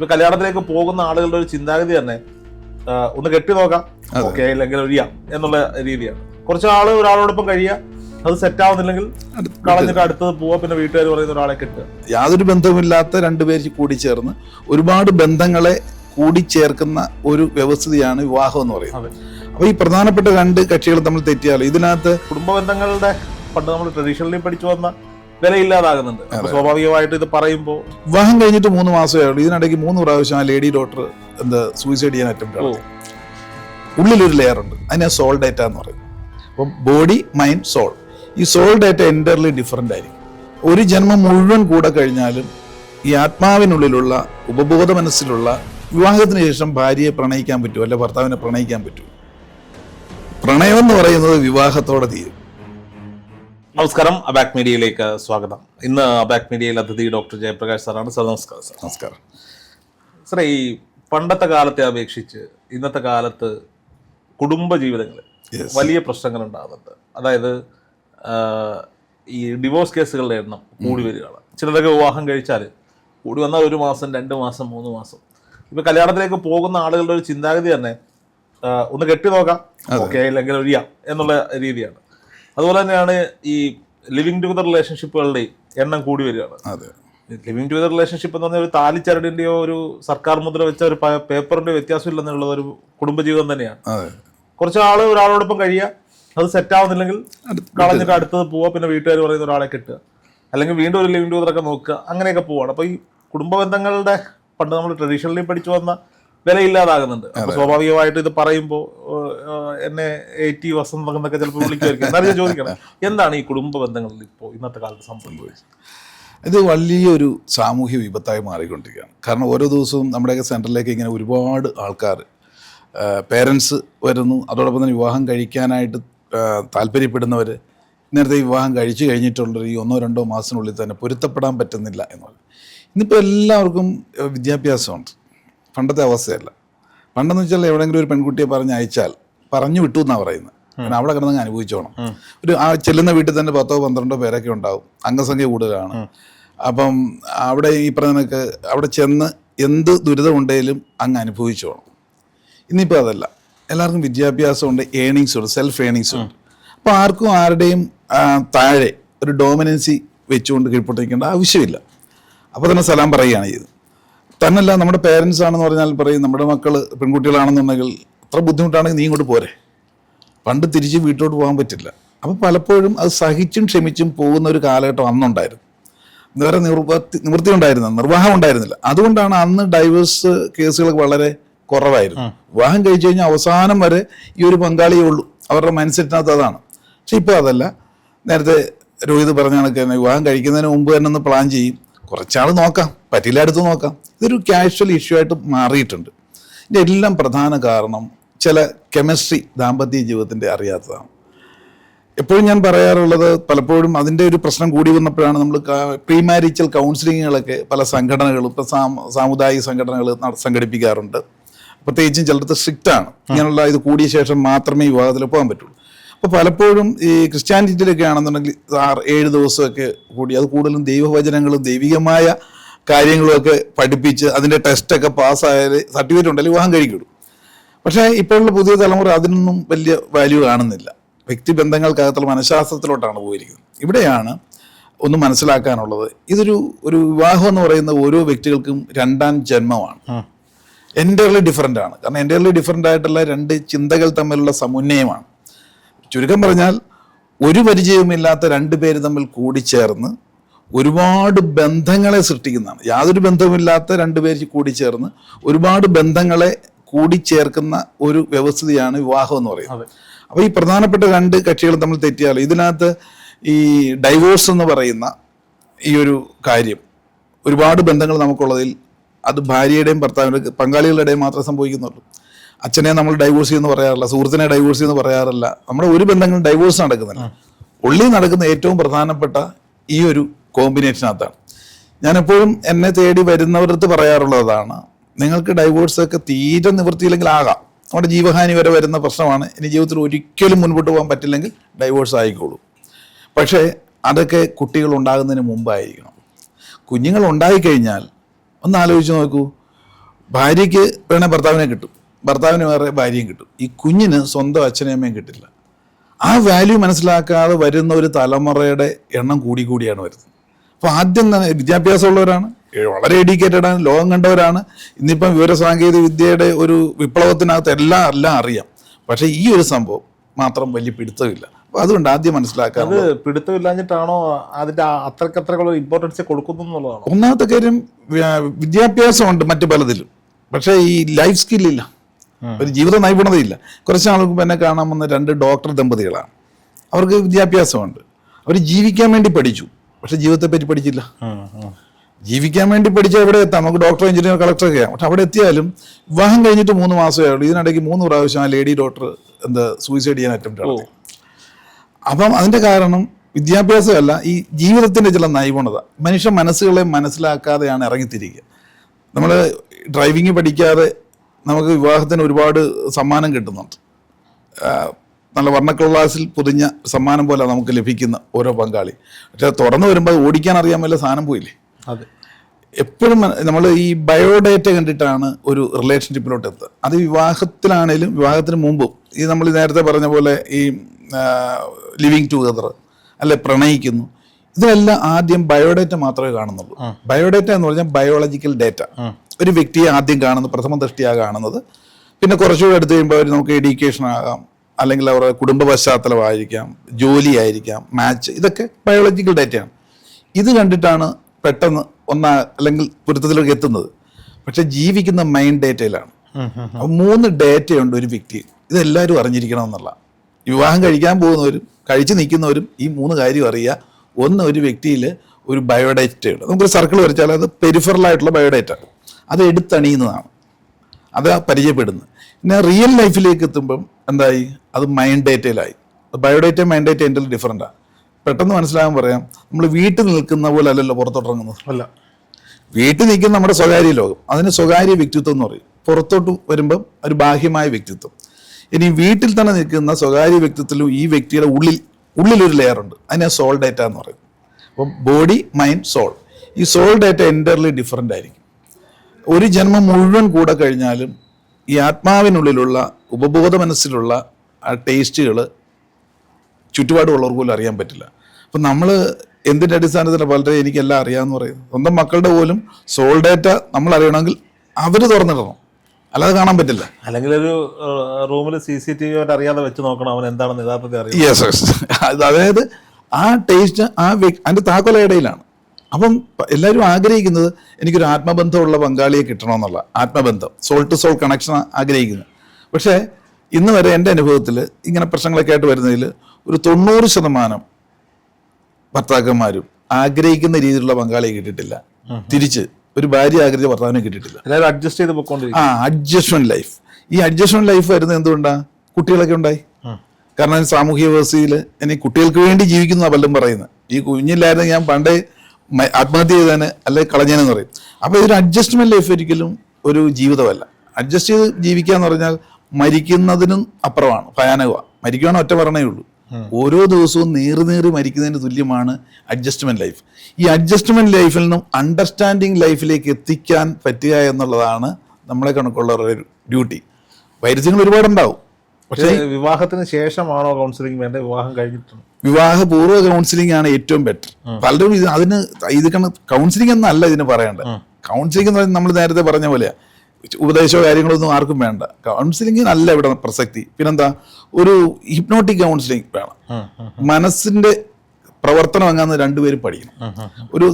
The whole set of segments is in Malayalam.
ഇപ്പൊ കല്യാണത്തിലേക്ക് പോകുന്ന ആളുകളുടെ ഒരു ചിന്താഗതി തന്നെ ഒന്ന് കെട്ടി നോക്കാം. ഓക്കെ അല്ലെങ്കിൽ ഒഴിയാം എന്നുള്ള രീതിയാണ്. കുറച്ച് ആൾ ഒരാളോടൊപ്പം കഴിയുക അത് സെറ്റ് ആവുന്നില്ലെങ്കിൽ കളഞ്ഞിട്ട് അടുത്തത് പോവാ പിന്നെ വീട്ടുകാർ പറയുന്ന ഒരാളെ കെട്ടുക. യാതൊരു ബന്ധവുമില്ലാത്ത രണ്ടുപേര് കൂടി ചേർന്ന് ഒരുപാട് ബന്ധങ്ങളെ കൂടിച്ചേർക്കുന്ന ഒരു വ്യവസ്ഥയാണ് വിവാഹം എന്ന് പറയുന്നത്. അപ്പൊ ഈ പ്രധാനപ്പെട്ട രണ്ട് കക്ഷികൾ തമ്മിൽ തെറ്റിയാലോ? ഇതിനകത്ത് കുടുംബ ബന്ധങ്ങളുടെ പണ്ട് നമ്മൾ ട്രഡീഷണലി പഠിച്ചു വന്ന വിലയില്ലാതാകുന്നുണ്ട്. സ്വാഭാവികമായിട്ട് ഇത് പറയുമ്പോൾ വിവാഹം കഴിഞ്ഞിട്ട് മൂന്ന് മാസമേ ഉള്ളൂ. ഇതിനിടയ്ക്ക് മൂന്ന് പ്രാവശ്യം ആ ലേഡി ഡോക്ടർ എന്താ സൂയിസൈഡ് ചെയ്യാൻ അറ്റംപ്റ്റ് ഉള്ളിലൊരു ലെയർ ഉണ്ട്. അതിനെ സോൾ ഡേറ്റ എന്ന് പറയും. അപ്പം ബോഡി മൈൻഡ് സോൾ ഈ സോൾ ഡേറ്റ എന്റർലി ഡിഫറെന്റ് ആയിരിക്കും. ഒരു ജന്മം മുഴുവൻ കൂടെ കഴിഞ്ഞാലും ഈ ആത്മാവിനുള്ളിലുള്ള ഉപബോധ മനസ്സിലുള്ള വിവാഹത്തിന് ശേഷം ഭാര്യയെ പ്രണയിക്കാൻ പറ്റുമോ അല്ലെ ഭർത്താവിനെ പ്രണയിക്കാൻ പറ്റുമോ പ്രണയം എന്ന് പറയുന്നത് വിവാഹത്തോടെ തീരും. നമസ്കാരം. അബാക് മീഡിയയിലേക്ക് സ്വാഗതം. ഇന്ന് അബാക് മീഡിയയിൽ അതിഥി ഡോക്ടർ ജയപ്രകാശ് സാറാണ്. സാർ നമസ്കാരം സാർ. നമസ്കാരം. സാറേ ഈ പണ്ടത്തെ കാലത്തെ അപേക്ഷിച്ച് ഇന്നത്തെ കാലത്ത് കുടുംബ ജീവിതങ്ങളിൽ വലിയ പ്രശ്നങ്ങൾ ഉണ്ടാകുന്നുണ്ട് അതായത് ഈ ഡിവോഴ്സ് കേസുകളുടെ എണ്ണം കൂടി വരികയാണ്. ചിലതൊക്കെ വിവാഹം കഴിച്ചാൽ കൂടി വന്നാൽ ഒരു മാസം രണ്ട് മാസം മൂന്ന് മാസം. ഇപ്പം കല്യാണത്തിലേക്ക് പോകുന്ന ആളുകളുടെ ഒരു ചിന്താഗതി തന്നെ ഒന്ന് കെട്ടി നോക്കാം. ഓക്കെ അല്ലെങ്കിൽ ഒഴിയാം എന്നുള്ള രീതിയാണ്. അതുപോലെ തന്നെയാണ് ഈ ലിവിങ് ടുഗദർ റിലേഷൻഷിപ്പുകളുടെ എണ്ണം കൂടി വരികയാണ്. അതെ. ലിവിങ് ടുഗദർ റിലേഷൻഷിപ്പ് എന്ന് പറഞ്ഞാൽ ഒരു താലിച്ചരടിന്റെയോ ഒരു സർക്കാർ മുദ്ര വെച്ച ഒരു പേപ്പറിന്റെ പേപ്പറിന്റെ വ്യത്യാസമില്ലെന്നുള്ള ഒരു കുടുംബജീവിതം തന്നെയാണ്. കുറച്ച് ആൾ ഒരാളോടൊപ്പം കഴിയുക അത് സെറ്റ് ആവുന്നില്ലെങ്കിൽ കളഞ്ഞിട്ട് അടുത്തത് പോവാ പിന്നെ വീട്ടുകാർ പറയുന്ന ഒരാളെ കിട്ടുക. അല്ലെങ്കിൽ വീണ്ടും ഒരു ലിവിങ് ടുഗദർ ഒക്കെ നോക്കുക അങ്ങനെയൊക്കെ പോവാണ് അപ്പൊ ഈ കുടുംബ ബന്ധങ്ങളുടെ പണ്ട് നമ്മൾ ട്രഡീഷണലി പഠിച്ചു വന്ന വിലയില്ലാതാകുന്നുണ്ട്. അപ്പൊ സ്വാഭാവികമായിട്ട് ഇത് പറയുമ്പോൾ എന്നെ എയ്റ്റി വസന്ത എന്നൊക്കെ ചിലപ്പോൾ വിളിക്കുമായിരിക്കും എന്നാലും ഞാൻ ചോദിക്കണം എന്താണ് ഈ കുടുംബ ബന്ധങ്ങളിൽ ഇപ്പോൾ ഇന്നത്തെ കാലത്ത് സംഭവിക്കുന്നത് ഇത് വലിയൊരു സാമൂഹ്യ വിപത്തായി മാറിക്കൊണ്ടിരിക്കുകയാണ്. കാരണം ഓരോ ദിവസവും നമ്മുടെയൊക്കെ സെന്ററിലേക്ക് ഇങ്ങനെ ഒരുപാട് ആൾക്കാർ പേരൻസ് വരുന്നു. അതോടൊപ്പം തന്നെ വിവാഹം കഴിക്കാനായിട്ട് താല്പര്യപ്പെടുന്നവർ നേരത്തെ വിവാഹം കഴിച്ചു കഴിഞ്ഞിട്ടുള്ള ഈ ഒന്നോ രണ്ടോ മാസത്തിനുള്ളിൽ തന്നെ പൊരുത്തപ്പെടാൻ പറ്റുന്നില്ല എന്ന് പറയും ഇന്നിപ്പോൾ എല്ലാവർക്കും വിദ്യാഭ്യാസമുണ്ട്. പണ്ടത്തെ അവസ്ഥയല്ല. പണ്ടെന്ന് വെച്ചാൽ എവിടെയെങ്കിലും ഒരു പെൺകുട്ടിയെ പറഞ്ഞ് അയച്ചാൽ പറഞ്ഞു വിട്ടു എന്നാണ് പറയുന്നത്. കാരണം അവിടെ കിടന്നങ്ങ് അനുഭവിച്ചോണം. ഒരു ആ ചെല്ലുന്ന വീട്ടിൽ തന്നെ പത്തോ പന്ത്രണ്ടോ പേരൊക്കെ ഉണ്ടാവും. അംഗസംഖ്യ കൂടുതലാണ്. അപ്പം അവിടെ ഈ പറഞ്ഞൊക്കെ അവിടെ ചെന്ന് എന്ത് ദുരിതമുണ്ടെങ്കിലും അങ്ങ് അനുഭവിച്ചോണം. ഇന്നിപ്പോൾ അതല്ല. എല്ലാവർക്കും വിദ്യാഭ്യാസമുണ്ട് ഏണിങ്സ് ഉണ്ട് സെൽഫ് ഏണിങ്സ് ഉണ്ട്. അപ്പോൾ ആർക്കും ആരുടെയും താഴെ ഒരു ഡോമിനൻസി വെച്ചുകൊണ്ട് കീഴ്പ്പെട്ടിരിക്കേണ്ട ആവശ്യമില്ല. അപ്പോൾ തന്നെ സലാം പറയുകയാണ് ചെയ്തത്. തന്നല്ല നമ്മുടെ പേരൻസ് ആണെന്ന് പറഞ്ഞാൽ പറയും നമ്മുടെ മക്കൾ പെൺകുട്ടികളാണെന്നുണ്ടെങ്കിൽ അത്ര ബുദ്ധിമുട്ടാണെങ്കിൽ നീ ഇങ്ങോട്ട് പോരെ. പണ്ട് തിരിച്ച് വീട്ടിലോട്ട് പോകാൻ പറ്റില്ല. അപ്പോൾ പലപ്പോഴും അത് സഹിച്ചും ക്ഷമിച്ചും പോകുന്ന ഒരു കാലഘട്ടം അന്നുണ്ടായിരുന്നു. വേറെ നിവൃത്തി നിവൃത്തി ഉണ്ടായിരുന്ന നിർവാഹം ഉണ്ടായിരുന്നില്ല. അതുകൊണ്ടാണ് അന്ന് ഡൈവേഴ്സ് കേസുകൾ വളരെ കുറവായിരുന്നു. വിവാഹം കഴിച്ചു കഴിഞ്ഞാൽ അവസാനം വരെ ഈ ഒരു പങ്കാളിയേ ഉള്ളൂ. അവരുടെ മൈൻഡ് സെറ്റിനകത്ത് അതാണ്. പക്ഷെ ഇപ്പോൾ അതല്ല. നേരത്തെ രോഹിത് പറഞ്ഞ കണക്ക് തന്നെ വിവാഹം കഴിക്കുന്നതിന് മുമ്പ് തന്നെ ഒന്ന് പ്ലാൻ ചെയ്യും. കുറച്ചാൾ നോക്കാം. പറ്റില്ല അടുത്ത് നോക്കാം. ഇതൊരു കാഷ്വൽ ഇഷ്യൂ ആയിട്ട് മാറിയിട്ടുണ്ട്. ഇതിന്റെ എല്ലാം പ്രധാന കാരണം ചില കെമിസ്ട്രി ദാമ്പത്യ ജീവിതത്തിന്റെ അറിയാത്തതാണ്. എപ്പോഴും ഞാൻ പറയാറുള്ളത് പലപ്പോഴും അതിന്റെ ഒരു പ്രശ്നം കൂടി വന്നപ്പോഴാണ് നമ്മൾ പ്രീ മാരിച്ചൽ കൗൺസിലിങ്ങുകളൊക്കെ പല സംഘടനകളും ഇപ്പോൾ സാമുദായിക സംഘടനകൾ സംഘടിപ്പിക്കാറുണ്ട്. പ്രത്യേകിച്ചും ചിലടത്ത് സ്ട്രിക്റ്റ് ആണ്. ഇങ്ങനെയുള്ള ഇത് കൂടിയ ശേഷം മാത്രമേ വിവാഹത്തിൽ പോകാൻ പറ്റുള്ളൂ. അപ്പോൾ പലപ്പോഴും ഈ ക്രിസ്ത്യാനിറ്റിയിലൊക്കെ ആണെന്നുണ്ടെങ്കിൽ ആറ് ഏഴ് ദിവസമൊക്കെ കൂടി അത് കൂടുതലും ദൈവവചനങ്ങളും ദൈവികമായ കാര്യങ്ങളുമൊക്കെ പഠിപ്പിച്ച് അതിന്റെ ടെസ്റ്റൊക്കെ പാസ്സായാൽ സർട്ടിഫിക്കറ്റ് ഉണ്ടെങ്കിൽ വിവാഹം കഴിക്കുള്ളൂ പക്ഷേ ഇപ്പോഴുള്ള പുതിയ തലമുറ അതിനൊന്നും വലിയ വാല്യൂ കാണുന്നില്ല. വ്യക്തിബന്ധങ്ങൾക്കകത്തുള്ള മനഃശാസ്ത്രത്തിലോട്ടാണ് പോയിരിക്കുന്നത്. ഇവിടെയാണ് ഒന്ന് മനസ്സിലാക്കാനുള്ളത്. ഇതൊരു ഒരു വിവാഹം എന്ന് പറയുന്ന ഓരോ വ്യക്തികൾക്കും രണ്ടാം ജന്മമാണ്. എന്റെ ഡിഫറന്റ് ആണ്. കാരണം എന്റെ ഡിഫറന്റ് ആയിട്ടുള്ള രണ്ട് ചിന്തകൾ തമ്മിലുള്ള സമന്വയമാണ്. ചുരുക്കം പറഞ്ഞാൽ ഒരു പരിചയവുമില്ലാത്ത രണ്ട് പേര് തമ്മിൽ കൂടിച്ചേർന്ന് ഒരുപാട് ബന്ധങ്ങളെ സൃഷ്ടിക്കുന്നതാണ്. യാതൊരു ബന്ധവുമില്ലാത്ത രണ്ട് പേര് കൂടിച്ചേർന്ന് ഒരുപാട് ബന്ധങ്ങളെ കൂടിച്ചേർക്കുന്ന ഒരു വ്യവസ്ഥിതിയാണ് വിവാഹം എന്ന് പറയുന്നത്. അപ്പോൾ ഈ പ്രധാനപ്പെട്ട രണ്ട് കക്ഷികൾ തമ്മിൽ തെറ്റിയാൽ ഇതിനകത്ത് ഈ ഡൈവോഴ്സ് എന്ന് പറയുന്ന ഈ ഒരു കാര്യം ഒരുപാട് ബന്ധങ്ങൾ നമുക്കുള്ളതിൽ അത് ഭാര്യയുടെയും ഭർത്താവിന്റെ പങ്കാളികളുടെയും മാത്രമേ സംഭവിക്കുന്നുള്ളൂ. അച്ഛനെ നമ്മൾ ഡൈവോഴ്സ് എന്ന് പറയാറില്ല സുഹൃത്തിനെ ഡൈവോഴ്സ് എന്ന് പറയാറില്ല. നമ്മുടെ ഒരു ബന്ധങ്ങളും ഡൈവോഴ്സ് നടക്കുന്നില്ല. ഉള്ളിൽ നടക്കുന്ന ഏറ്റവും പ്രധാനപ്പെട്ട ഈ ഒരു കോമ്പിനേഷനകത്താണ് ഞാനെപ്പോഴും എന്നെ തേടി വരുന്നവരടുത്ത് പറയാറുള്ളതാണ് നിങ്ങൾക്ക് ഡൈവോഴ്സൊക്കെ തീരെ നിവൃത്തിയില്ലെങ്കിൽ ആകാം. നമ്മുടെ ജീവഹാനി വരെ വരുന്ന പ്രശ്നമാണ്. ഇനി ജീവിതത്തിൽ ഒരിക്കലും മുൻപോട്ട് പോകാൻ പറ്റില്ലെങ്കിൽ ഡൈവോഴ്സ് ആയിക്കോളൂ. പക്ഷേ അതൊക്കെ കുട്ടികൾ ഉണ്ടാകുന്നതിന് മുമ്പായിരിക്കണം. കുഞ്ഞുങ്ങൾ ഉണ്ടായിക്കഴിഞ്ഞാൽ ഒന്ന് ആലോചിച്ച് നോക്കൂ. ഭാര്യയ്ക്ക് വേണേൽ ഭർത്താവിനെ കിട്ടും. ഭർത്താവിന് വേറെ ഭാര്യയും കിട്ടും. ഈ കുഞ്ഞിന് സ്വന്തം അച്ഛനെയും അമ്മയും കിട്ടില്ല. ആ വാല്യൂ മനസ്സിലാക്കാതെ വരുന്ന ഒരു തലമുറയുടെ എണ്ണം കൂടി കൂടിയാണ് വരുന്നത്. അപ്പോൾ ആദ്യം തന്നെ വിദ്യാഭ്യാസമുള്ളവരാണ് വളരെ എഡ്യൂക്കേറ്റഡ് ആണ് ലോകം കണ്ടവരാണ്. ഇന്നിപ്പം വിവര സാങ്കേതിക വിദ്യയുടെ ഒരു വിപ്ലവത്തിനകത്ത് എല്ലാം എല്ലാം അറിയാം. പക്ഷേ ഈ ഒരു സംഭവം മാത്രം വലിയ പിടുത്തമില്ല. അപ്പോൾ അതുകൊണ്ട് ആദ്യം മനസ്സിലാക്കാൻ അത് പിടുത്തമില്ലാഞ്ഞിട്ടാണോ അതിന്റെ അത്രക്കത്രക്കുള്ള ഇമ്പോർട്ടൻസ് കൊടുക്കുന്നു എന്നുള്ളതാണ്? ഒന്നാമത്തെ കാര്യം വിദ്യാഭ്യാസമുണ്ട് മറ്റു പലതിലും. പക്ഷേ ഈ ലൈഫ് സ്കില്ലില്ല ഒരു ജീവിത നൈപുണതയില്ല കുറച്ച് നാൾക്ക് എന്നെ കാണാൻ വന്ന രണ്ട് ഡോക്ടർ ദമ്പതികളാണ്. അവർക്ക് വിദ്യാഭ്യാസമുണ്ട്. അവർ ജീവിക്കാൻ വേണ്ടി പഠിച്ചു. പക്ഷെ ജീവിതത്തെ പറ്റി പഠിച്ചില്ല ജീവിക്കാൻ വേണ്ടി പഠിച്ചാൽ എവിടെ എത്താം? നമുക്ക് ഡോക്ടർ എഞ്ചിനീയർ കളക്ടർ ഒക്കെ പക്ഷെ അവിടെ എത്തിയാലും വിവാഹം കഴിഞ്ഞിട്ട് മൂന്ന് മാസമേ ഉള്ളൂ. ഇതിനിടയ്ക്ക് മൂന്ന് പ്രാവശ്യം ആ ലേഡി ഡോക്ടർ എന്താ സൂയിസൈഡ് ചെയ്യാൻ അറ്റംപ്റ്റ് നടത്തി. അപ്പം അതിന്റെ കാരണം വിദ്യാഭ്യാസമല്ല ഈ ജീവിതത്തിന്റെ ചില നൈപുണത. മനുഷ്യ മനസ്സുകളെ മനസ്സിലാക്കാതെയാണ് ഇറങ്ങിത്തിരിക്കുക. നമ്മൾ ഡ്രൈവിംഗ് പഠിക്കാതെ നമുക്ക് വിവാഹത്തിന് ഒരുപാട് സമ്മാനം കിട്ടുന്നുണ്ട്. നല്ല വർണക്കൊള്ളാസിൽ പൊതിഞ്ഞ സമ്മാനം പോലെ നമുക്ക് ലഭിക്കുന്ന ഓരോ പങ്കാളി. പക്ഷെ തുറന്നു വരുമ്പോൾ ഓടിക്കാൻ അറിയാൻ വല്ല സാധനം പോയില്ലേ? അതെ. എപ്പോഴും നമ്മൾ ഈ ബയോഡേറ്റ കണ്ടിട്ടാണ് ഒരു റിലേഷൻഷിപ്പിലോട്ട് എത്തുക. അത് വിവാഹത്തിലാണേലും വിവാഹത്തിന് മുമ്പും ഈ നമ്മൾ നേരത്തെ പറഞ്ഞ പോലെ ഈ ലിവിങ് ടുഗദർ അല്ലെ പ്രണയിക്കുന്നു ഇതെല്ലാം ആദ്യം ബയോഡേറ്റ മാത്രമേ കാണുന്നുള്ളൂ. ബയോഡേറ്റ എന്ന് പറഞ്ഞാൽ ബയോളജിക്കൽ ഡേറ്റ ഒരു വ്യക്തിയെ ആദ്യം കാണുന്നത് പ്രഥമ ദൃഷ്ടിയാണ് കാണുന്നത്. പിന്നെ കുറച്ചുകൂടെ എടുത്തു കഴിയുമ്പോൾ അവർ നമുക്ക് എഡ്യൂക്കേഷൻ ആകാം. അല്ലെങ്കിൽ അവരുടെ കുടുംബ പശ്ചാത്തലമായിരിക്കാം ജോലി ആയിരിക്കാം മാച്ച് ഇതൊക്കെ ബയോളജിക്കൽ ഡേറ്റയാണ് ഇത് കണ്ടിട്ടാണ് പെട്ടെന്ന് ഒന്നാ അല്ലെങ്കിൽ പൊരുത്തത്തിലേക്ക് എത്തുന്നത്. പക്ഷെ ജീവിക്കുന്ന മൈൻഡ് ഡേറ്റയിലാണ് മൂന്ന് ഡേറ്റയുണ്ട് ഒരു വ്യക്തി. ഇതെല്ലാവരും അറിഞ്ഞിരിക്കണം എന്നുള്ള. വിവാഹം കഴിക്കാൻ പോകുന്നവരും കഴിച്ചു നിൽക്കുന്നവരും ഈ മൂന്ന് കാര്യം അറിയുക. ഒന്ന് ഒരു വ്യക്തിയിൽ ഒരു ബയോഡേറ്റയുണ്ട് നമുക്കൊരു സർക്കിൾ വരച്ചാൽ അത് പെരിഫറലായിട്ടുള്ള ബയോഡേറ്റ അത് എടുത്തണിയുന്നതാണ്. അത് പരിചയപ്പെടുന്നത്. പിന്നെ റിയൽ ലൈഫിലേക്ക് എത്തുമ്പം എന്തായി? അത് മൈൻഡ് ഡേറ്റയിലായി ബയോഡേറ്റ മൈൻഡ് ഡേറ്റ എന്റെ ഡിഫറന്റാണ് പെട്ടെന്ന് മനസ്സിലാകാൻ പറയാം നമ്മൾ വീട്ടിൽ നിൽക്കുന്ന പോലെ അല്ലല്ലോ പുറത്തോട്ടിറങ്ങുന്നത്. അല്ല. വീട്ടിൽ നിൽക്കുന്ന നമ്മുടെ സ്വകാര്യ ലോകം അതിന് സ്വകാര്യ വ്യക്തിത്വം എന്ന് പറയും. പുറത്തോട്ട് വരുമ്പം ഒരു ബാഹ്യമായ വ്യക്തിത്വം. ഇനി വീട്ടിൽ തന്നെ നിൽക്കുന്ന സ്വകാര്യ വ്യക്തിത്വത്തിലും ഈ വ്യക്തിയുടെ ഉള്ളിൽ ഉള്ളിലൊരു ലെയർ ഉണ്ട്. അതിനെ സോൾ ഡേറ്റ എന്ന് പറയും. അപ്പം ബോഡി മൈൻഡ് സോൾ ഈ സോൾ ഡേറ്റ എന്റർലി ഡിഫറന്റ് ആയിരിക്കും. ഒരു ജന്മം മുഴുവൻ കൂടെ കഴിഞ്ഞാലും ഈ ആത്മാവിനുള്ളിലുള്ള ഉപബോധ മനസ്സിലുള്ള ആ ടേസ്റ്റുകൾ ചുറ്റുപാടുമുള്ളവർക്ക് പോലും അറിയാൻ പറ്റില്ല. അപ്പം നമ്മൾ എന്തിന്റെ അടിസ്ഥാനത്തിൽ വളരെ എനിക്കെല്ലാം അറിയാമെന്ന് പറയുന്നത്? സ്വന്തം മക്കളുടെ പോലും സോൾ ഡേറ്റ നമ്മൾ അറിയണമെങ്കിൽ അവർ തുറന്നിടണം. അല്ലാതെ കാണാൻ പറ്റില്ല. അല്ലെങ്കിൽ ഒരു റൂമിൽ സി സി ടി വി അറിയാതെ വെച്ച് നോക്കണം അവൻ എന്താണെന്ന് യഥാർത്ഥത്തിൽ അറിയാം യെസ് യെസ് അതായത് ആ ടേസ്റ്റ് ആ വ്യക്തി അതിന്റെ താക്കോല ഇടയിലാണ് അപ്പം എല്ലാവരും ആഗ്രഹിക്കുന്നത് എനിക്കൊരു ആത്മബന്ധമുള്ള പങ്കാളിയെ കിട്ടണമെന്നുള്ള ആത്മബന്ധം സോൾ ടു സോൾ കണക്ഷൻ ആഗ്രഹിക്കുന്നത് പക്ഷേ ഇന്ന് വരെ എന്റെ അനുഭവത്തിൽ ഇങ്ങനെ പ്രശ്നങ്ങളൊക്കെ ആയിട്ട് വരുന്നതിൽ ഒരു തൊണ്ണൂറ് ശതമാനം ഭർത്താക്കന്മാരും ആഗ്രഹിക്കുന്ന രീതിയിലുള്ള പങ്കാളിയെ കിട്ടിയിട്ടില്ല. തിരിച്ച് ഒരു ഭാര്യ ആഗ്രഹിച്ച ഭർത്താവിനെ കിട്ടിയിട്ടില്ല. അതായത് അഡ്ജസ്റ്റ് ചെയ്ത് ആ അഡ്ജസ്റ്റ്മെന്റ് ലൈഫ് ഈ അഡ്ജസ്റ്റ്മെന്റ് ലൈഫ് വരുന്നത് എന്തുകൊണ്ടാണ് കുട്ടികളൊക്കെ ഉണ്ടായി. കാരണം സാമൂഹ്യ വ്യവസ്ഥയിൽ ഇനി കുട്ടികൾക്ക് വേണ്ടി ജീവിക്കുന്ന പലരും പറയുന്നത്. ഈ കുഞ്ഞില്ലായിരുന്നു ഞാൻ പണ്ടേ ആത്മഹത്യ ചെയ്തേനെ അല്ലെ കളഞ്ഞേനെന്ന് പറയും. അപ്പോൾ ഇതൊരു അഡ്ജസ്റ്റ്മെന്റ് ലൈഫ് ഒരിക്കലും ഒരു ജീവിതമല്ല. അഡ്ജസ്റ്റ് ചെയ്ത് ജീവിക്കുക എന്ന് പറഞ്ഞാൽ മരിക്കുന്നതിനും അപ്പുറമാണ് ഭയാനകമാണ്. മരിക്കുകയാണ് ഒറ്റ പറഞ്ഞേ ഉള്ളൂ. ഓരോ ദിവസവും നേറി നേറി മരിക്കുന്നതിന് തുല്യമാണ് അഡ്ജസ്റ്റ്മെന്റ് ലൈഫ് ഈ അഡ്ജസ്റ്റ്മെന്റ് ലൈഫിൽ നിന്നും അണ്ടർസ്റ്റാൻഡിങ് ലൈഫിലേക്ക് എത്തിക്കാൻ പറ്റുക എന്നുള്ളതാണ് നമ്മളെ കണക്കുള്ളവരുടെ ഡ്യൂട്ടി വൈരുദ്ധ്യങ്ങൾ ഒരുപാടുണ്ടാവും. പക്ഷേ വിവാഹത്തിന് ശേഷമാണോ കൗൺസിലിംഗ് വേണ്ട വിവാഹം കഴിഞ്ഞിട്ടാണ് വിവാഹപൂർവ കൗൺസിലിംഗ് ആണ് ഏറ്റവും ബെറ്റർ പലരും ഇത് അതിന് ഇത് കൗൺസിലിംഗ് എന്നല്ല ഇതിന് പറയേണ്ടത്. കൗൺസിലിംഗ് എന്ന് പറയുന്നത് നമ്മൾ നേരത്തെ പറഞ്ഞ പോലെയാ. ഉപദേശമോ കാര്യങ്ങളോ ഒന്നും ആർക്കും വേണ്ട. കൗൺസിലിംഗിനല്ല ഇവിടെ പ്രസക്തി. പിന്നെന്താ? ഒരു ഹിപ്നോട്ടിക് കൗൺസിലിംഗ് വേണം. മനസ്സിന്റെ പ്രവർത്തനം അങ്ങാന്ന് രണ്ടുപേരും പഠിക്കണം. ഒരു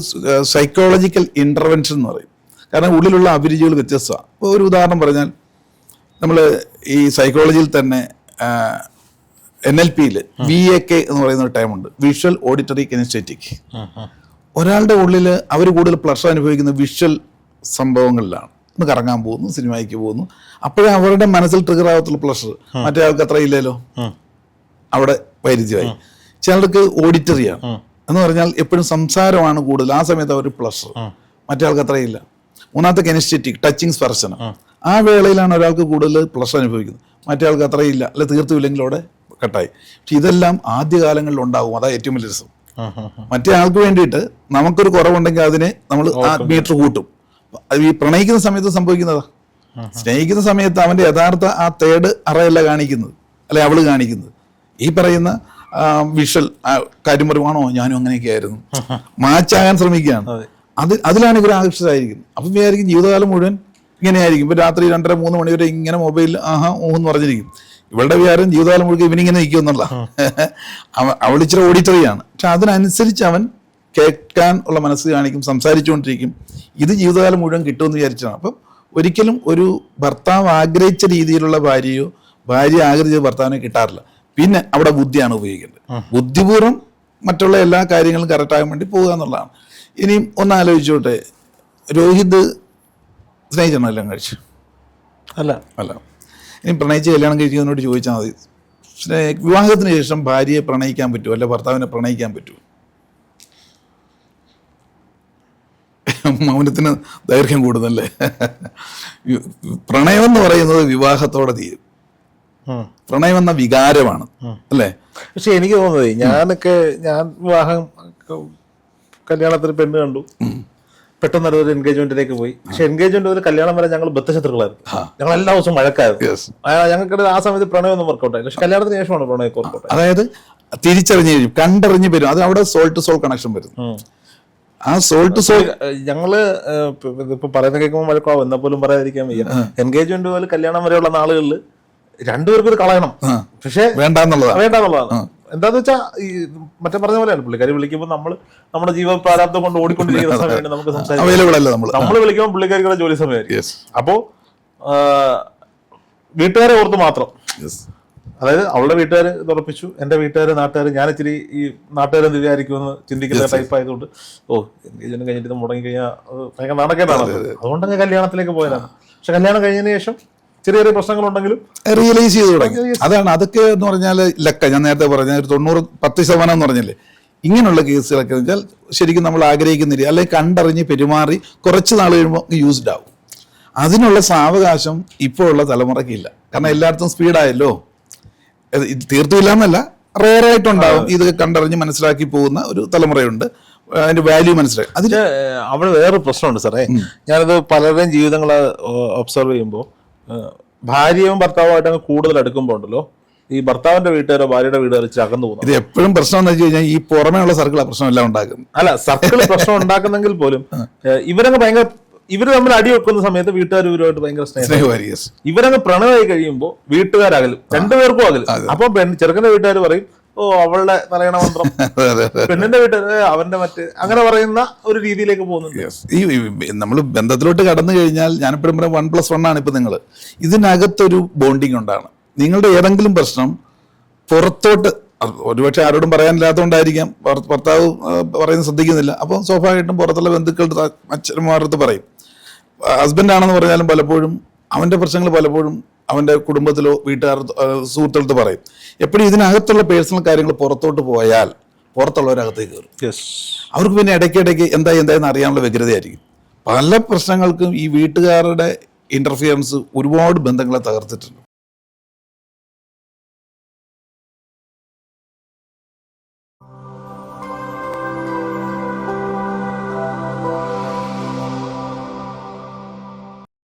സൈക്കോളജിക്കൽ ഇന്റർവെൻഷൻ എന്ന് പറയും. കാരണം ഉള്ളിലുള്ള അഭിരുചികൾ വ്യത്യസ്തമാണ്. ഒരു ഉദാഹരണം പറഞ്ഞാൽ നമ്മൾ ഈ സൈക്കോളജിയിൽ തന്നെ എൻ എൽ പിയിൽ വി എ കെ എന്ന് പറയുന്ന ഒരു ടൈമുണ്ട് വിഷ്വൽ ഓഡിറ്ററി കെനിസ്റ്റേറ്റിക് ഒരാളുടെ ഉള്ളിൽ അവർ കൂടുതൽ പ്ലഷർ അനുഭവിക്കുന്ന വിഷ്വൽ സംഭവങ്ങളിലാണ്. ഒന്ന് കറങ്ങാൻ പോകുന്നു സിനിമയ്ക്ക് പോകുന്നു. അപ്പോഴേ അവരുടെ മനസ്സിൽ ട്രിഗർ ആവത്തുള്ള പ്ലഷർ മറ്റേ ആൾക്ക് അത്ര ഇല്ലല്ലോ. അവിടെ വൈരുദ്ധ്യമായി ചിലർക്ക് ഓഡിറ്ററിയാണ് എന്ന് പറഞ്ഞാൽ എപ്പോഴും സംസാരമാണ് കൂടുതൽ. ആ സമയത്ത് അവർ പ്ലഷർ മറ്റേ ആൾക്ക് അത്രയില്ല മൂന്നാമത്തെ കെനിസ്റ്റേറ്റിക് ടച്ചിങ് സ്പർശനം. ആ. വേളയിലാണ് ഒരാൾക്ക് കൂടുതൽ പ്ലഷർ അനുഭവിക്കുന്നത്. മറ്റേ ആൾക്ക് അത്രയില്ല അല്ലെ തീർത്തുമില്ലെങ്കിൽ അവിടെ? കട്ടായി. പക്ഷെ ഇതെല്ലാം ആദ്യകാലങ്ങളിൽ ഉണ്ടാകും അതാ ഏറ്റവും വലിയ രസം. മറ്റേ ആൾക്ക് വേണ്ടിയിട്ട് നമുക്കൊരു കുറവുണ്ടെങ്കിൽ അതിനെ നമ്മൾ മീറ്റർ കൂട്ടും. അത് ഈ പ്രണയിക്കുന്ന സമയത്ത് സംഭവിക്കുന്നതാ. സ്നേഹിക്കുന്ന സമയത്ത് അവന്റെ യഥാർത്ഥ ആ തേർഡ് അറയല്ല കാണിക്കുന്നത്. അല്ലെ അവൾ കാണിക്കുന്നത്. ഈ പറയുന്ന വിഷൽ കാര്യം പറയുവാണോ ഞാനും അങ്ങനെയൊക്കെ ആയിരുന്നു. മാച്ചാകാൻ ശ്രമിക്കുകയാണ്. അത്. അതിലാണ് ഇവർ ആകർഷിതരായിരിക്കുന്നത് അപ്പം വിചാരിക്കും ജീവിതകാലം മുഴുവൻ ഇങ്ങനെയായിരിക്കും. ഇപ്പം രാത്രി രണ്ടര മൂന്ന് മണി വരെ ഇങ്ങനെ മൊബൈലിൽ ആഹാ ഊന്ന് പറഞ്ഞിരിക്കും. ഇവളുടെ വിചാരം ജീവിതകാലം മുഴുവൻ ഇവനിങ്ങനെ നിൽക്കും എന്നുള്ള. അവൾ ഇച്ചിരി ഓഡിറ്ററിയാണ് പക്ഷെ അതിനനുസരിച്ച് അവൻ കേൾക്കാൻ ഉള്ള മനസ്സ് കാണിക്കും സംസാരിച്ചുകൊണ്ടിരിക്കും. ഇത് ജീവിതകാലം മുഴുവൻ കിട്ടുമെന്ന് വിചാരിച്ചാണ്. അപ്പം ഒരിക്കലും ഒരു ഭർത്താവ് ആഗ്രഹിച്ച രീതിയിലുള്ള ഭാര്യയോ ഭാര്യ ആഗ്രഹിച്ച ഭർത്താവിനെ കിട്ടാറില്ല. പിന്നെ അവിടെ ബുദ്ധിയാണ് ഉപയോഗിക്കേണ്ടത്. ബുദ്ധിപൂർവം മറ്റുള്ള എല്ലാ കാര്യങ്ങളും കറക്റ്റാകാൻ വേണ്ടി പോകുക എന്നുള്ളതാണ്. ഇനിയും ഒന്ന് ആലോചിച്ചോട്ടെ. രോഹിത് സ്നേഹിച്ചാണോ എല്ലാം കഴിച്ചു അല്ല. അല്ല. ഇനി പ്രണയിച്ച് കല്യാണം കഴിക്കുന്നതിനോട് ചോദിച്ചാൽ മതി. വിവാഹത്തിന് ശേഷം ഭാര്യയെ പ്രണയിക്കാൻ പറ്റുമോ? അല്ലെ ഭർത്താവിനെ പ്രണയിക്കാൻ പറ്റുമോ? മൗനത്തിന് ദൈർഘ്യം കൂടുന്നല്ലേ പ്രണയം എന്ന് പറയുന്നത് വിവാഹത്തോടെ തീരും. പ്രണയം എന്ന വികാരമാണ്. അല്ലേ? പക്ഷെ എനിക്ക് തോന്നുന്നത് ഞാനൊക്കെ ഞാൻ വിവാഹം കല്യാണത്തിന് പെണ്ണ് കണ്ടു. പെട്ടെന്ന് ഒരു എൻഗേജ്മെന്റിലേക്ക് പോയി. പക്ഷെ എൻഗേജ്മെന്റ് മുതൽ കല്യാണം വരെ ഞങ്ങൾ ബദ്ധശത്രുക്കളായിരുന്നു. ഞങ്ങൾ എല്ലാ ദിവസവും മഴക്കായിരുന്നു. ഞങ്ങൾക്ക് ആ സമയത്ത് പ്രണയമൊന്നും വർക്കൗട്ട് ആയി പക്ഷെ കല്യാണത്തിന് ശേഷമാണ് പ്രണയം വർക്കൗട്ട് അതായത് തിരിച്ചറിഞ്ഞ് കഴിഞ്ഞു കണ്ടറിഞ്ഞ് വരും. അത് അവിടെ സോൾ ടു സോൾ കണക്ഷൻ വരും ആ സോൾ ടു സോൾ ഞങ്ങൾ ഇപ്പൊ- പറയുന്ന കേൾക്കുമ്പോൾ മഴക്കാവും എന്നാ പോലും പറയാതിരിക്കാൻ വയ്യ. എൻഗേജ്മെന്റ് പോലെ കല്യാണം വരെയുള്ള നാളുകളിൽ രണ്ടുപേർക്കും ഇത് കളയണം. പക്ഷേ വേണ്ടെന്നുള്ളതാണ്. വേണ്ടെന്നുള്ളതാണ്. എന്താന്ന് വെച്ചാൽ ഈ മറ്റേ പറഞ്ഞ പോലെയാണ് പുള്ളിക്കാരി വിളിക്കുമ്പോൾ നമ്മൾ നമ്മുടെ ജീവ പ്രാരാബ്ദം കൊണ്ട് ഓടിക്കൊണ്ടിരിക്കുന്ന സമയമാണ് നമുക്ക് സംസാരിക്കാം. നമ്മൾ വിളിക്കുമ്പോൾ പുള്ളിക്കാരിക്കുള്ള ജോലി സമയമായിരിക്കും. അപ്പോ വീട്ടുകാരെ ഓർത്ത് മാത്രം. അതായത് അവളുടെ വീട്ടുകാർ തുറപ്പിച്ചു എന്റെ വീട്ടുകാർ നാട്ടുകാർ ഞാൻ ഇച്ചിരി ഈ നാട്ടുകാരെ എന്ത് വിചാരിക്കുമെന്ന് ചിന്തിക്കുന്ന ടൈപ്പ് ആയതുകൊണ്ട് ഓ എൻഗേജ്മെന്റ് കഴിഞ്ഞിട്ട് മുടങ്ങി കഴിഞ്ഞാൽ ഭയങ്കര ഭയങ്കര നാണക്കേടാണ്. അതുകൊണ്ടങ്ങ് കല്യാണത്തിലേക്ക് പോയതാണ്. പക്ഷെ കല്യാണം കഴിഞ്ഞതിന് ശേഷം ചെറിയ ചെറിയ പ്രശ്നങ്ങളുണ്ടെങ്കിലും റിയലൈസ് ചെയ്ത് തുടങ്ങി. അതാണ് അതൊക്കെ എന്ന് പറഞ്ഞാൽ ലക്ക ഞാൻ നേരത്തെ പറഞ്ഞ ഒരു തൊണ്ണൂറ് പത്ത് ശതമാനം എന്ന് പറഞ്ഞില്ലേ? ഇങ്ങനെയുള്ള കേസുകളൊക്കെ എന്ന് വെച്ചാൽ ശരിക്കും നമ്മൾ ആഗ്രഹിക്കുന്നില്ല. അല്ലെങ്കിൽ കണ്ടറിഞ്ഞ് പെരുമാറി കുറച്ച് നാൾ കഴിയുമ്പോൾ യൂസ്ഡ് ആവും. അതിനുള്ള സാവകാശം ഇപ്പോൾ ഉള്ള തലമുറയ്ക്കില്ല കാരണം എല്ലായിടത്തും സ്പീഡായല്ലോ തീർത്തുമില്ല എന്നല്ല റെയറായിട്ടുണ്ടാവും ഇത് കണ്ടറിഞ്ഞ് മനസ്സിലാക്കി പോകുന്ന ഒരു തലമുറയുണ്ട്. അതിന്റെ വാല്യൂ മനസ്സിലാക്കി. അതിന് അവിടെ വേറൊരു പ്രശ്നമുണ്ട് സാറേ. ഞാനത് പലരുടെയും ജീവിതങ്ങൾ ഒബ്സർവ് ചെയ്യുമ്പോൾ ഭാര്യയും ഭർത്താവുമായിട്ട് അങ്ങ് കൂടുതൽ അടുക്കുമ്പോൾ ഉണ്ടല്ലോ ഈ ഭർത്താവിന്റെ വീട്ടുകാരോ ഭാര്യയുടെ വീട്ടുകാരോ അകന്നു പോകുന്നു ഇത് എപ്പോഴും പ്രശ്നം എന്ന് വെച്ച് കഴിഞ്ഞാൽ ഈ പുറമേ ഉള്ള പ്രശ്നം എല്ലാം ഉണ്ടാക്കും അല്ല സർക്കിൾ പ്രശ്നം ഉണ്ടാക്കുന്നെങ്കിൽ പോലും ഇവരങ്ങ് ഭയങ്കര ഇവർ തമ്മിൽ അടി വെക്കുന്ന സമയത്ത് വീട്ടുകാർ ഇവരുമായിട്ട് ഭയങ്കര സ്നേഹം. ഇവരങ്ങ് പ്രണയമായി കഴിയുമ്പോൾ വീട്ടുകാരകലും രണ്ടുപേർക്കും അകലും അപ്പൊ ചെറുക്കന്റെ വീട്ടുകാർ പറയും ഓ അവളുടെ തലയണ മന്ത്രം. പെണ്ണിന്റെ വീട്ടിൽ അവന്റെ മറ്റ് അങ്ങനെ പറയുന്ന ഒരു രീതിയിലേക്ക് പോകുന്നുണ്ട്. ഈ നമ്മൾ ബന്ധത്തിലോട്ട് കടന്നു കഴിഞ്ഞാൽ ഞാനിപ്പോഴും പറയാം വൺ പ്ലസ് വൺ ആണ് ഇപ്പൊ നിങ്ങൾ ഇതിനകത്തൊരു ബോണ്ടിങ് ഉണ്ടാണ് നിങ്ങളുടെ ഏതെങ്കിലും പ്രശ്നം പുറത്തോട്ട് ഒരുപക്ഷെ ആരോടും പറയാനില്ലാത്തതുകൊണ്ടായിരിക്കാം ഭർ- ഭർത്താവ് പറയുന്ന പറയുന്നത് ശ്രദ്ധിക്കുന്നില്ല. അപ്പോൾ സ്വാഭാവികമായിട്ടും പുറത്തുള്ള ബന്ധുക്കളുടെ അച്ഛന്മാരടുത്ത് പറയും. ഹസ്ബൻഡ് ആണെന്ന് പറഞ്ഞാലും പലപ്പോഴും അവന്റെ പ്രശ്നങ്ങൾ പലപ്പോഴും അവന്റെ കുടുംബത്തിലോ വീട്ടുകാർ സുഹൃത്തുക്കളത്ത് പറയും. എപ്പോഴും ഇതിനകത്തുള്ള പേഴ്സണൽ കാര്യങ്ങൾ പുറത്തോട്ട് പോയാൽ പുറത്തുള്ളവരകത്തേക്ക് കയറും. അവർക്ക് പിന്നെ ഇടയ്ക്കിടയ്ക്ക് എന്താ എന്തായെന്ന് അറിയാനുള്ള വ്യഗ്രതയായിരിക്കും. പല പ്രശ്നങ്ങൾക്കും ഈ വീട്ടുകാരുടെ ഇന്റർഫിയറൻസ് ഒരുപാട് ബന്ധങ്ങളെ തകർത്തിട്ടുണ്ട്.